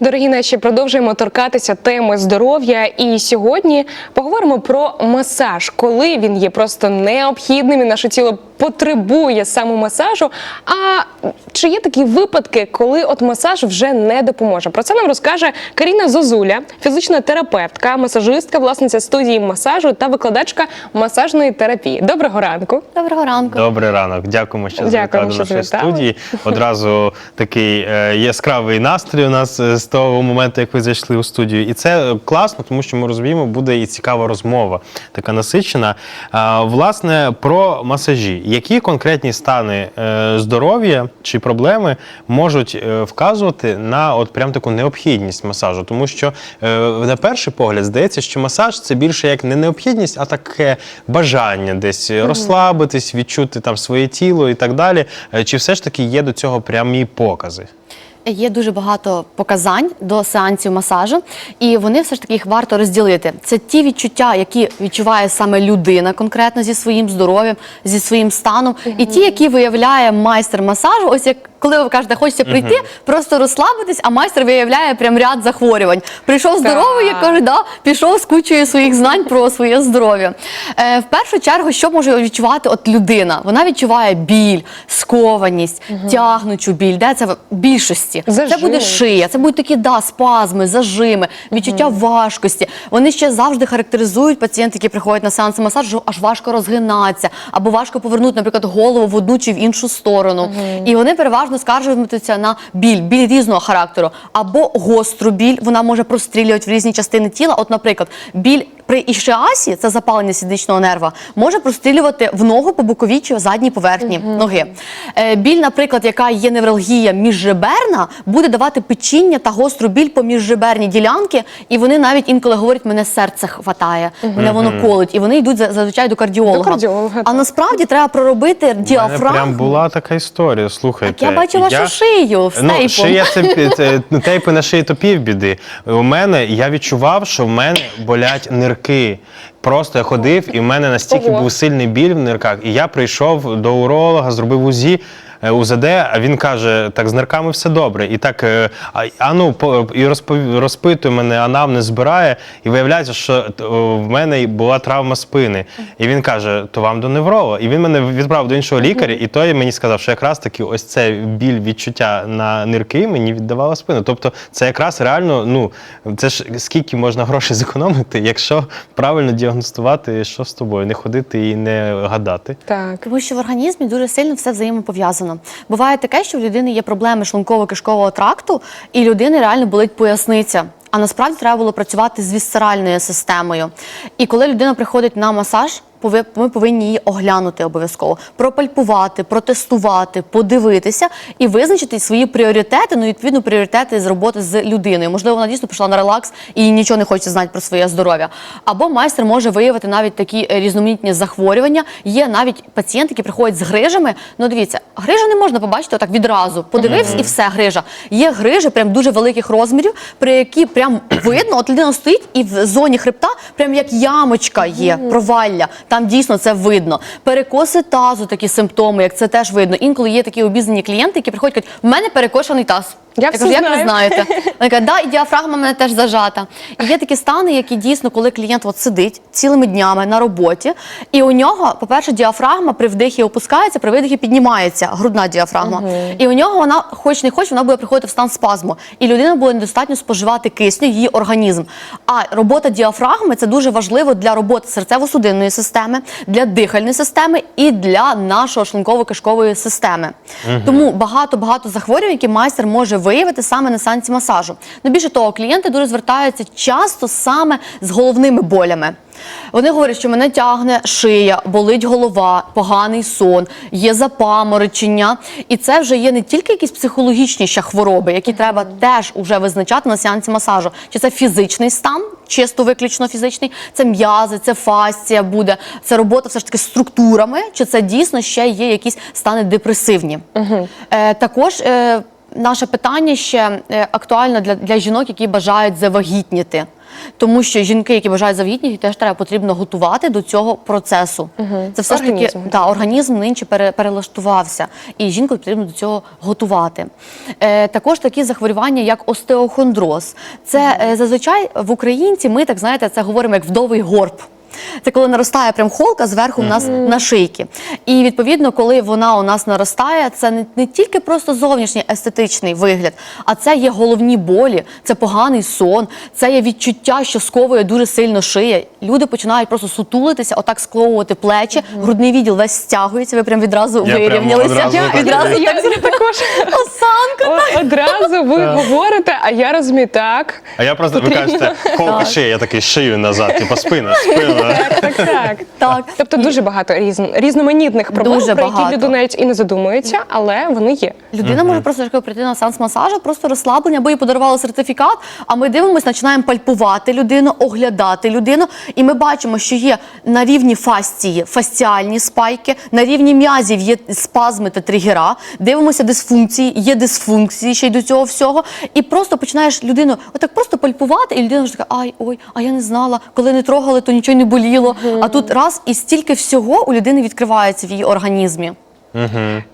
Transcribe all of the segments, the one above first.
Дорогі наші, продовжуємо торкатися теми здоров'я. І сьогодні поговоримо про масаж, коли він є просто необхідним, і наше тіло потребує саме масажу. А чи є такі випадки, коли от масаж вже не допоможе? Про це нам розкаже Каріна Зозуля, фізична терапевтка, масажистка, власниця студії масажу та викладачка масажної терапії. Доброго ранку. Доброго ранку. Добрий ранок. Дякуємо, що Дякуємо, завітали до нашої завітали. студії. Одразу такий е, яскравий настрій у нас е, з того моменту, як ви зайшли у студію. І це е, класно, тому що ми розуміємо, буде і цікава розмова, така насичена. А, власне, про масажі. Які конкретні стани е, здоров'я чи проблеми можуть е, вказувати на от прям таку необхідність масажу? Тому що е, на перший погляд здається, що масаж це більше як не необхідність, а таке бажання десь розслабитись, відчути там своє тіло і так далі. Чи все ж таки є до цього прямі покази? Є дуже багато показань до сеансів масажу, і вони все ж таки їх варто розділити. Це ті відчуття, які відчуває саме людина конкретно зі своїм здоров'ям, зі своїм станом, і ті, які виявляє майстер масажу. Ось як коли ви кажете, хочеться прийти, просто розслабитись, а майстер виявляє прям ряд захворювань. Прийшов здоровий, як кажуть, да, пішов з кучою своїх знань про своє здоров'я. Е, в першу чергу, що може відчувати от людина? Вона відчуває біль, скованість, тягнучу біль. Де це в більшості? Це буде шия, це будуть такі да, спазми, зажими, відчуття важкості. Вони ще завжди характеризують пацієнтів, які приходять на сеанси масажу, що аж важко розгинатися, або важко повернути, наприклад, голову в одну чи в іншу сторону. І вони переважно скаржуються на біль, біль різного характеру, або гостру біль, вона може прострілювати в різні частини тіла. От, наприклад, біль. При ішіасі, це запалення сідничного нерва, може прострілювати в ногу по боковій чи задній поверхні ноги. Е, біль, наприклад, яка є невралгія міжжеберна, буде давати печіння та гостру біль по міжжеберній ділянки, і вони навіть інколи говорять, мене серце хватає, мене воно колить, і вони йдуть зазвичай до кардіолога. До кардіолога, а насправді треба проробити діафрагму. прям була така історія. Слухайте, Так я бачу вашу шию з ну, тейпом. шия це, це тейпи на шиї то півбіди. У мене я відчував, що в мене болять нирки. Просто я ходив, і в мене настільки Ого. був сильний біль в нирках. І я прийшов до уролога, зробив УЗІ. е, УЗД, а він каже, так з нирками все добре. І так, е, а, а ну, по- і розпов- розпитує мене, анамнез збирає, і виявляється, що т- о, в мене й була травма спини. І він каже, то вам до невролога. І він мене відправив до іншого лікаря, і той мені сказав, що якраз таки ось це біль відчуття на нирки мені віддавала спина. Тобто це якраз реально, ну це ж скільки можна грошей зекономити, якщо правильно діагностувати, що з тобою, не ходити і не гадати. Так. Тому що в організмі дуже сильно все взаємопов'язано. Буває таке, що в людини є проблеми шлунково-кишкового тракту, і людини реально болить поясниця. А насправді треба було працювати з вісцеральною системою. І коли людина приходить на масаж, ми повинні її оглянути обов'язково, пропальпувати, протестувати, подивитися і визначити свої пріоритети. Ну, відповідно, пріоритети з роботи з людиною. Можливо, вона дійсно пішла на релакс і нічого не хоче знати про своє здоров'я. Або майстер може виявити навіть такі е, різноманітні захворювання. Є навіть пацієнти, які приходять з грижами. Ну, дивіться, грижу не можна побачити отак відразу. Подивився і все, грижа. Є грижі прям дуже великих розмірів, при які прям видно, от людина стоїть і в зоні хребта, прям як ямочка є, провалля. Там дійсно це видно. Перекоси тазу, такі симптоми, як це теж видно. Інколи є такі обізнані клієнти, які приходять кажуть, в мене перекошений таз. Я кажу, все як ви знаєте? Вона каже, да, і діафрагма в мене теж зажата. І є такі стани, які дійсно, коли клієнт от сидить цілими днями на роботі, і у нього, по-перше, діафрагма при вдихі опускається, при видихі піднімається, грудна діафрагма. І у нього вона, хоч не хоч, вона буде приходити в стан спазму. І людина буде недостатньо споживати кисню, її організм. А робота діафрагми це дуже важливо для роботи серцево-судинної системи, для дихальної системи і для нашого шлунково-кишкової системи. Тому багато-багато захворювань, які майстер може виявити саме на сеансі масажу. Ну більше того, клієнти дуже звертаються часто саме з головними болями. Вони говорять, що мене тягне шия, болить голова, поганий сон, є запаморочення. І це вже є не тільки якісь психологічні ще хвороби, які треба теж уже визначати на сеансі масажу. Чи це фізичний стан, чисто виключно фізичний, це м'язи, це фасція буде, це робота все ж таки з структурами, чи це дійсно ще є якісь стани депресивні. Е, також е, наше питання ще е, актуально для, для жінок, які бажають завагітніти. Тому що жінки, які бажають завагітніти, теж треба потрібно готувати до цього процесу. Це все ж таки Організм. да, організм нинче пере, перелаштувався, і жінку потрібно до цього готувати. Е, також такі захворювання, як остеохондроз. Це е, зазвичай в українці ми так знаєте, це говоримо як вдовий горб. Це коли наростає прям холка зверху у нас на шийки. І відповідно, коли вона у нас наростає, це не, не тільки просто зовнішній естетичний вигляд, а це є головні болі, це поганий сон, це є відчуття, що сковує дуже сильно шия. Люди починають просто сутулитися, отак скловувати плечі, грудний відділ весь стягується. Ви прям відразу Я прям вирівнялися. одразу так відразу Я, так я також осанка. О, одразу ви говорите, а я розумію так. А я просто ви кажете, холка шия, я такий шию назад, типу спина, спина. Так, так. Так. Тобто дуже багато різн... різноманітних проблем, Дуже про які багато. люди навіть і не задумуються, але вони є. Людина може просто прийти на сеанс масажу, просто розслаблення, або їй подарували сертифікат. А ми дивимося, починаємо пальпувати людину, оглядати людину, і ми бачимо, що є на рівні фасції фасціальні спайки, на рівні м'язів є спазми та тригера. Дивимося дисфункції, є дисфункції ще й до цього всього. І просто починаєш людину отак просто пальпувати, і людина вже така, ай, ой, а я не знала, коли не трогали, то нічого не боліло. А тут раз і стільки всього у людини відкривається в її організмі.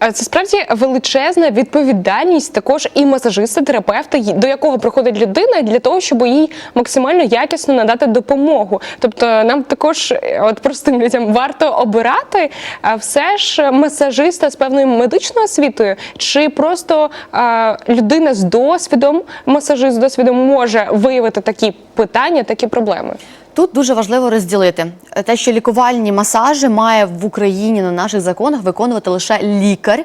Е, Це справді величезна відповідальність також і масажиста, терапевта, й- до якого приходить людина для того, щоб їй максимально якісно надати допомогу. Тобто нам також, е, от простим людям, варто обирати е, все ж масажиста з певною медичною освітою, чи просто е, людина з досвідом, масажист з досвідом може виявити такі питання, такі проблеми. Тут дуже важливо розділити те, що лікувальні масажі має в Україні на наших законах виконувати лише лікар,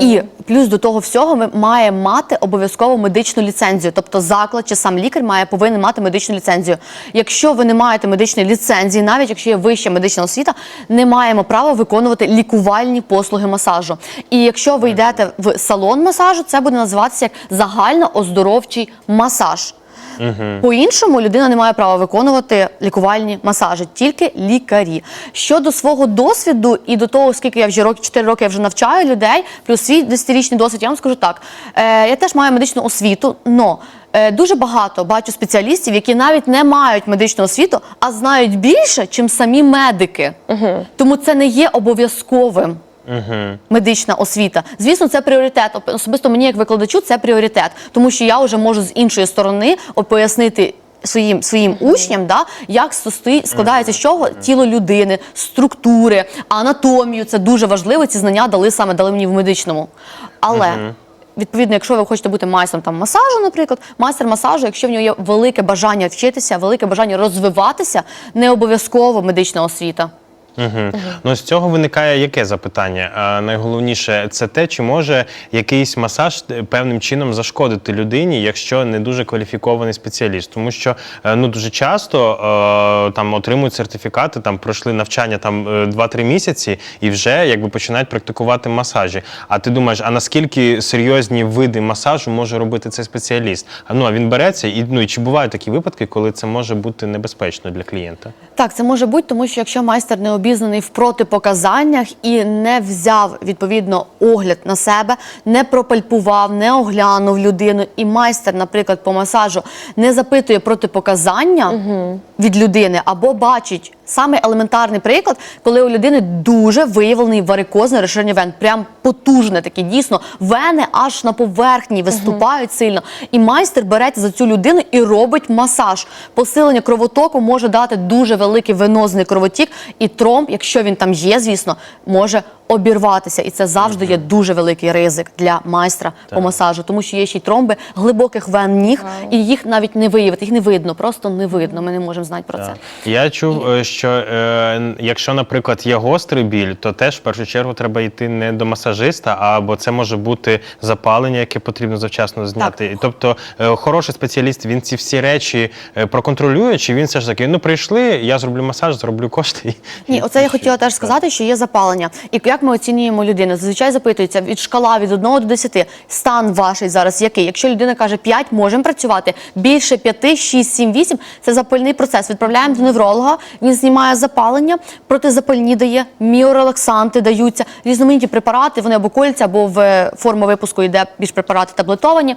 і плюс до того всього ми має мати обов'язково медичну ліцензію. Тобто заклад чи сам лікар має повинен мати медичну ліцензію. Якщо ви не маєте медичної ліцензії, навіть якщо є вища медична освіта, не маємо права виконувати лікувальні послуги масажу. І якщо ви йдете в салон масажу, це буде називатися як загально-оздоровчий масаж. По-іншому людина не має права виконувати лікувальні масажі, тільки лікарі. Щодо свого досвіду і до того, скільки я вже роки 4 роки я вже навчаю людей, плюс свій 10-річний досвід, я вам скажу так. Е, я теж маю медичну освіту, но е, дуже багато бачу спеціалістів, які навіть не мають медичну освіту, а знають більше, чим самі медики. Тому це не є обов'язковим медична освіта. Звісно, це пріоритет. Особисто мені, як викладачу, це пріоритет, тому що я вже можу з іншої сторони пояснити. Своїм своїм учням, да, як состої- складається з чого тіло людини, структури, анатомію. Це дуже важливо. Ці знання дали саме дали мені в медичному. Але відповідно, якщо ви хочете бути майстром там масажу, наприклад, майстер масажу, якщо в нього є велике бажання вчитися, велике бажання розвиватися, не обов'язково медична освіта. Угу. Ну, з цього виникає яке запитання? А, найголовніше це те, чи може якийсь масаж е, певним чином зашкодити людині, якщо не дуже кваліфікований спеціаліст. Тому що е, ну дуже часто е, там отримують сертифікати, там пройшли навчання там е, 2-3 місяці і вже якби починають практикувати масажі. А ти думаєш, а наскільки серйозні види масажу може робити цей спеціаліст? А ну а він береться і ну і чи бувають такі випадки, коли це може бути небезпечно для клієнта? Так, це може бути, тому що якщо майстер не обізнаний в протипоказаннях і не взяв відповідно огляд на себе, не пропальпував, не оглянув людину, і майстер, наприклад, по масажу не запитує протипоказання від людини або бачить саме елементарний приклад, коли у людини дуже виявлений варикозне розширення вен, прям потужне таке, дійсно, вени аж на поверхні виступають сильно. І майстер береться за цю людину і робить масаж. Посилення кровотоку може дати дуже великий венозний кровотік, і тромб, якщо він там є, звісно, може обірватися. І це завжди є дуже великий ризик для майстра по масажу, тому що є ще й тромби глибоких вен ніг, і їх навіть не виявити, їх не видно, просто не видно. Ми не можемо знати про це. Я чув, е, що е, якщо, наприклад, є гострий біль, то теж в першу чергу треба йти не до масажиста, або це може бути запалення, яке потрібно завчасно зняти. І Тобто е, хороший спеціаліст він ці всі речі е, проконтролює, чи він все ж таки, ну прийшли, я зроблю масаж, зроблю кошти. Ні, оце я хотіла теж сказати, що є запалення. І як ми оцінюємо людину? Зазвичай запитується від шкала від 1 до 10. Стан ваш зараз який? Якщо людина каже 5, можемо працювати. Більше 5, 6, 7, 8 – це запальний процес. Відправляємо до невролога, він знімає знімає запалення, протизапальні дає, міорелаксанти даються, різноманітні препарати, вони або кольця, або в е, форму випуску йде більш препарати таблетовані.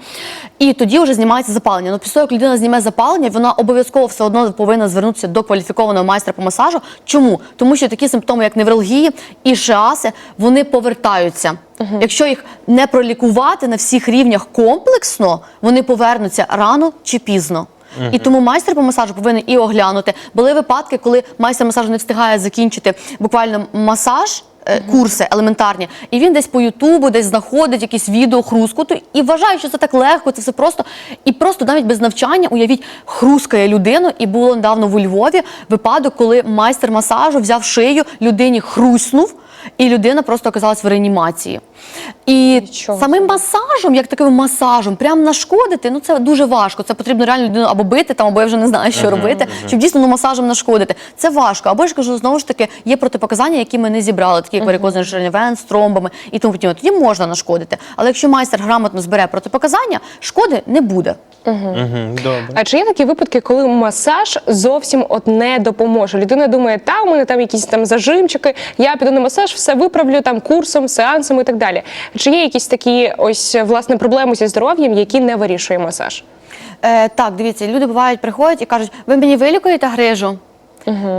І тоді вже знімається запалення. Ну, після того, як людина зніме запалення, вона обов'язково все одно повинна звернутися до кваліфікованого майстра по масажу. Чому? Тому що такі симптоми, як невралгії і шиаси, вони повертаються. Якщо їх не пролікувати на всіх рівнях комплексно, вони повернуться рано чи пізно. І тому майстер по масажу повинен і оглянути. Були випадки, коли майстер масажу не встигає закінчити буквально масаж. е, Курси елементарні, і він десь по Ютубу, десь знаходить якісь відео хрускоту і вважає, що це так легко, це все просто. І просто навіть без навчання, уявіть, хрускає людину. І було недавно у Львові випадок, коли майстер масажу взяв шию, людині хруснув, і людина просто оказалась в реанімації. І Нічого самим масажем, як таким масажем, прям нашкодити, ну це дуже важко. Це потрібно реально людину або бити там, або я вже не знаю, що робити, щоб дійсно ну, масажем нашкодити. Це важко. Або ж кажу, знову ж таки, є протипоказання, які ми не зібрали, такі як варикозний шернівен з тромбами і тому подібне. Тоді можна нашкодити. Але якщо майстер грамотно збере протипоказання, шкоди не буде. Мгм, Добре. А чи є такі випадки, коли масаж зовсім от не допоможе? Людина думає, та у мене там якісь там зажимчики, я піду на масаж, все виправлю там курсом, сеансом і так далі. Чи є якісь такі ось власне проблеми зі здоров'ям, які не вирішує масаж? Е, так, дивіться, люди бувають, приходять і кажуть, ви мені вилікуєте грижу?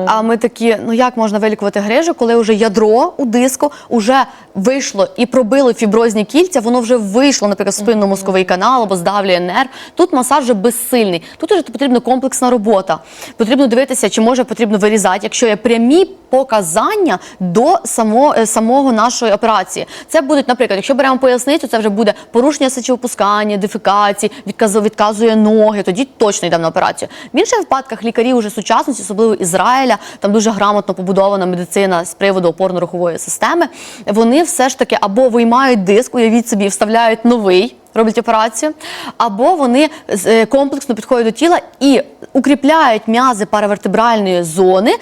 А ми такі, ну як можна вилікувати грижу, коли вже ядро у диску вже вийшло і пробило фіброзні кільця, воно вже вийшло, наприклад, спинно-мозковий канал або здавлює нерв. Тут масаж вже безсильний. Тут вже потрібна комплексна робота. Потрібно дивитися, чи може потрібно вирізати, якщо є прямі показання до само, е, самого нашої операції. Це будуть, наприклад, якщо беремо поясницю, це вже буде порушення сечовипускання, дефекації, відказу, відказує ноги. Тоді точно йдемо на операцію. В інших випадках лікарі вже сучасності, особливо Ізраїля, там дуже грамотно побудована медицина з приводу опорно-рухової системи. Вони все ж таки або виймають диск, уявіть собі, вставляють новий. Роблять операцію, або вони е, комплексно підходять до тіла і укріпляють м'язи паравертебральної зони.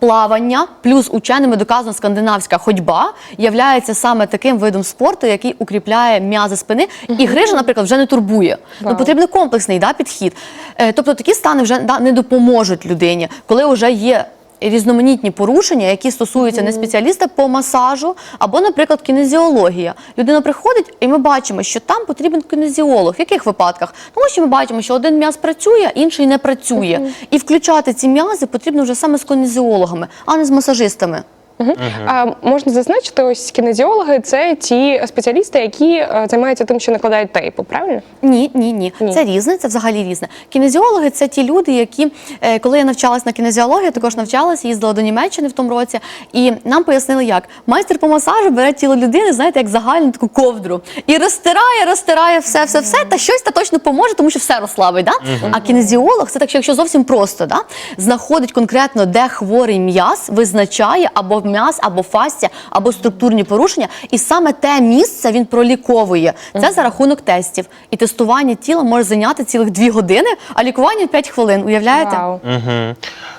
Плавання плюс ученими доказано скандинавська ходьба являється саме таким видом спорту, який укріпляє м'язи спини, і грижа, наприклад, вже не турбує. Ну потрібен комплексний да, підхід. Е, тобто такі стани вже да, не допоможуть людині, коли вже є. Різноманітні порушення, які стосуються не спеціаліста по масажу, або, наприклад, кінезіологія. Людина приходить, і ми бачимо, що там потрібен кінезіолог. В яких випадках? Тому що ми бачимо, що один м'яз працює, інший не працює. І включати ці м'язи потрібно вже саме з кінезіологами, а не з масажистами. Мгм. А можна зазначити, ось кінезіологи це ті спеціалісти, які е, займаються тим, що накладають тейпу, правильно? Ні, ні, ні, Ні. Це різне, це взагалі різне. Кінезіологи це ті люди, які, е, коли я навчалась на кінезіології, також навчалася, їздила до Німеччини в тому році, і нам пояснили, як майстер по масажу бере тіло людини, знаєте, як загальну таку ковдру, і розтирає, розтирає все, все, все, та щось та точно поможе, тому що все розслабить. Да? А кінезіолог це так, що якщо зовсім просто, да? знаходить конкретно, де хворий м'яз, визначає або м'яз, або фастя, або структурні порушення, і саме те місце він проліковує. Це за рахунок тестів. І тестування тіла може зайняти цілих дві години, а лікування 5 хвилин. Уявляєте? Вау. Угу.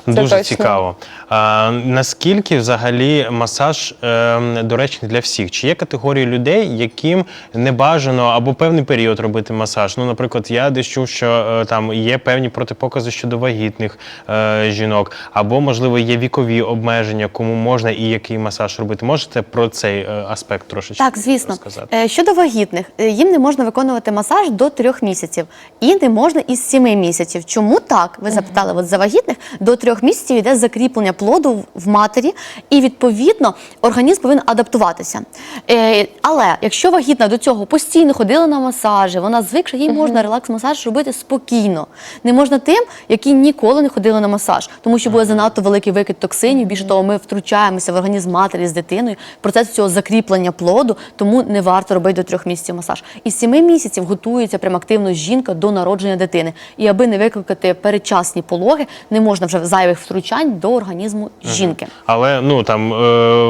Дуже точно. цікаво. А, наскільки взагалі масаж е, доречний для всіх? Чи є категорії людей, яким не бажано або певний період робити масаж? Ну, наприклад, я десь чув, що е, там є певні протипокази щодо вагітних е, жінок, або, можливо, є вікові обмеження, кому можна і який масаж робити. Можете про цей е, аспект трошечки Так, звісно. розказати? Е, Щодо вагітних, е, їм не можна виконувати масаж до трьох місяців, і не можна із сіми місяців. Чому так? Ви запитали, от за вагітних до трьох місяців йде закріплення плоду в- матері, і відповідно організм повинен адаптуватися. Е, Але якщо вагітна до цього постійно ходила на масажі, вона звикша, їй можна релакс-масаж робити спокійно. Не можна тим, які ніколи не ходили на масаж, тому що буде занадто великий викид токсинів. Більше того, ми втручаємося в організм матері з дитиною. Процес цього закріплення плоду, тому не варто робити до трьох місяців масаж. Із сіми місяців готується прям активно жінка до народження дитини. І аби не викликати передчасні пологи, не можна вже зайвих втручань до організму жінки. Але ну там е,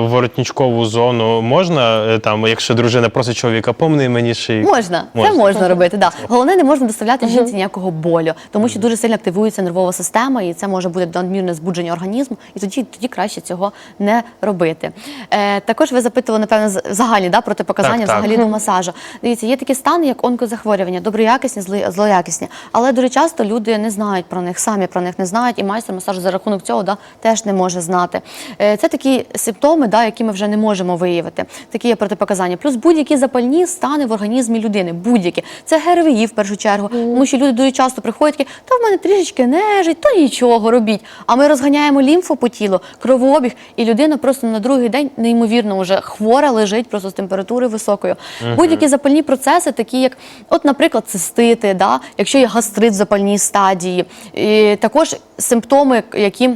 воротничкову зону можна, е, там, якщо дружина просить чоловіка, помни мені шию. Можна, це можна робити. Да. Головне, не можна доставляти жінці ніякого болю, тому що дуже сильно активується нервова система, і це може бути надмірне збудження організму, і тоді, тоді краще цього не робити. Е, також ви запитували, напевно, з- загальні да, протипоказання Так, так. взагалі до масажу. Дивіться, є такі стани, як онкозахворювання, доброякісні, зли, злоякісні. Але дуже часто люди не знають про них, самі про них не знають, і майстер масажу за рахунок цього да, теж не не може знати. Е, Це такі симптоми, да, які ми вже не можемо виявити. Такі є протипоказання. Плюс будь-які запальні стани в організмі людини. Будь-які. Це ГРВІ в першу чергу. Тому що люди дуже часто приходять такі, та в мене трішечки нежить, то нічого робіть. А ми розганяємо лімфу по тілу, кровообіг, і людина просто на другий день неймовірно вже хвора лежить просто з температурою високою. Будь-які запальні процеси, такі як, от, наприклад, цистити, да, якщо є гастрит в запальній стадії, і також симптоми, які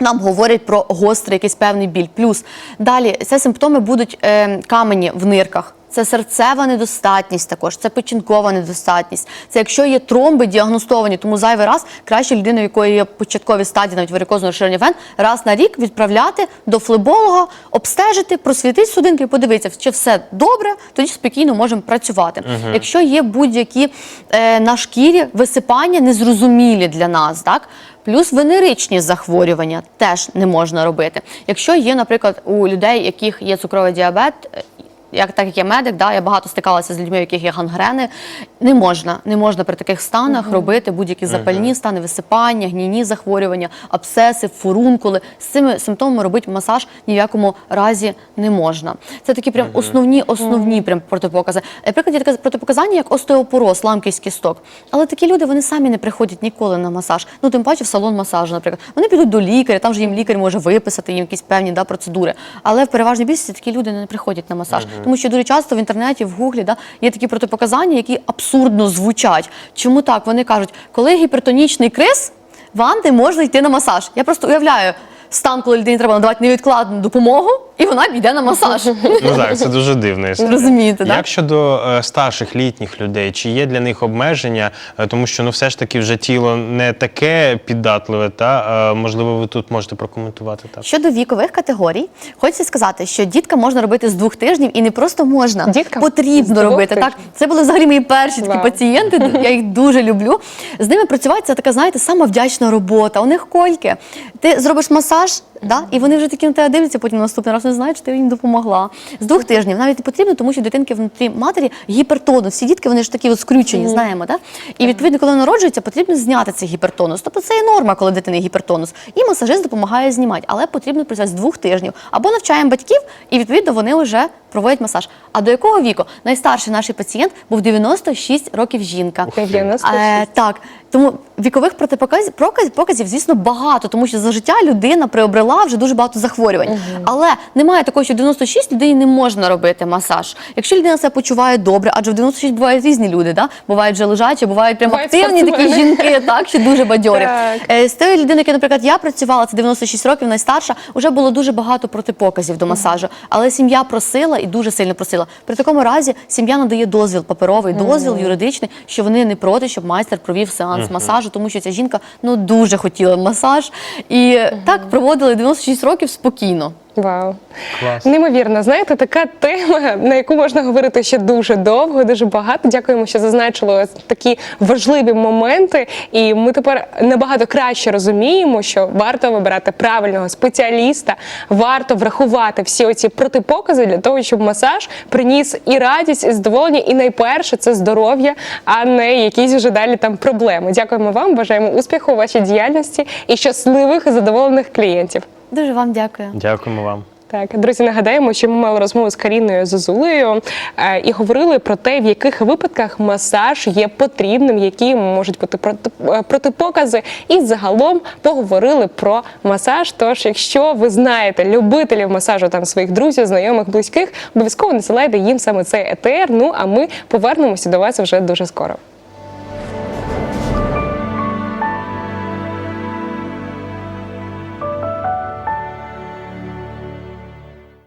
нам говорять про гострий якийсь певний біль. Плюс далі це симптоми будуть е, камені в нирках. Це серцева недостатність також, це печінкова недостатність. Це якщо є тромби діагностовані, тому зайвий раз краще людину, в якої є початкові стадії навіть варикозного розширення вен, раз на рік відправляти до флеболога, обстежити, просвітити судинки, подивитися, чи все добре, тоді спокійно можемо працювати. Якщо є будь-які е, на шкірі висипання незрозумілі для нас, так. Плюс венеричні захворювання теж не можна робити. Якщо є, наприклад, у людей, яких є цукровий діабет, як так як я медик, да, я багато стикалася з людьми, у яких є гангрени. Не можна, не можна при таких станах робити будь-які запальні стани, висипання, гнійні захворювання, абсцеси, фурункули. З цими симптомами робити масаж ні в якому разі не можна. Це такі прям основні, основні прям протипокази. Наприклад, є таке протипоказання, як остеопороз, ламкість кісток. Але такі люди вони самі не приходять ніколи на масаж. Ну тим паче в салон масажу, наприклад. Вони підуть до лікаря, там вже їм лікар може виписати їм якісь певні да, процедури. Але в переважній більшості такі люди не приходять на масаж. Тому що дуже часто в інтернеті, в гуглі да, є такі протипоказання, які абсурдно звучать. Чому так? Вони кажуть, коли гіпертонічний криз, вам не можна йти на масаж. Я просто уявляю стан, коли людині треба надавати невідкладну допомогу, і вона піде на масаж. Ну так, це дуже історія. Розумієте, так? Як щодо е, старших літніх людей, чи є для них обмеження, Е, тому що ну все ж таки вже тіло не таке піддатливе, та е, можливо, ви тут можете прокоментувати так. Щодо вікових категорій, хочеться сказати, що дітка можна робити з двох тижнів і не просто можна, Діткам? З потрібно двох робити. Так, це були взагалі мої перші такі Вау. пацієнти. Я їх дуже люблю. З ними працювати це така, знаєте, сама вдячна робота. У них кольки. Ти зробиш масаж. Да? І вони вже такі на тебе дивляться, потім наступний раз не знають, що ти їм допомогла. З двох тижнів навіть не потрібно, тому що дитинки внутрі матері гіпертонус. Всі дітки вони ж такі от скрючені, знаємо. Да? І відповідно, коли народжується, потрібно зняти цей гіпертонус. Тобто це є норма, коли дитини гіпертонус. І масажист допомагає знімати, але потрібно працювати з двох тижнів. Або навчаємо батьків, і відповідно вони вже проводять масаж. А до якого віку? Найстарший наш пацієнт був 96 років жінка. 96. Е, так, тому вікових протипоказів показів, звісно, багато, тому що за життя людина приобрела вже дуже багато захворювань. Але немає такого, що 96 людині не можна робити масаж. Якщо людина себе почуває добре, адже в 96 бувають різні люди, да? бувають вже лежачі, бувають прям Бувають активні такі жінки, так, що дуже бадьорі. Так. Е, З тієї людини, яка, наприклад, я працювала, це 96 років, найстарша, вже було дуже багато протипоказів до масажу. Але сім'я просила і дуже сильно просила. При такому разі сім'я надає дозвіл, паперовий дозвіл, юридичний, що вони не проти, щоб майстер провів сеанс масажу, тому що ця жінка ну дуже хотіла масаж. І так проводили 96 років спокійно. Вау. Клас. Неймовірно, знаєте, така тема, на яку можна говорити ще дуже довго, дуже багато. Дякуємо, що зазначили такі важливі моменти. І ми тепер набагато краще розуміємо, що варто вибирати правильного спеціаліста, варто врахувати всі оці протипокази для того, щоб масаж приніс і радість, і задоволення, і найперше це здоров'я, а не якісь вже далі там проблеми. Дякуємо вам, бажаємо успіху у вашій діяльності і щасливих і задоволених клієнтів. Дуже вам дякую. Дякуємо вам. Так, друзі, нагадаємо, що ми мали розмову з Каріною Зозулею е, і говорили про те, в яких випадках масаж є потрібним, які можуть бути проти- е, протипокази. І загалом поговорили про масаж. Тож, якщо ви знаєте любителів масажу там своїх друзів, знайомих, близьких, обов'язково насилайте їм саме цей етер. Ну а ми повернемося до вас вже дуже скоро.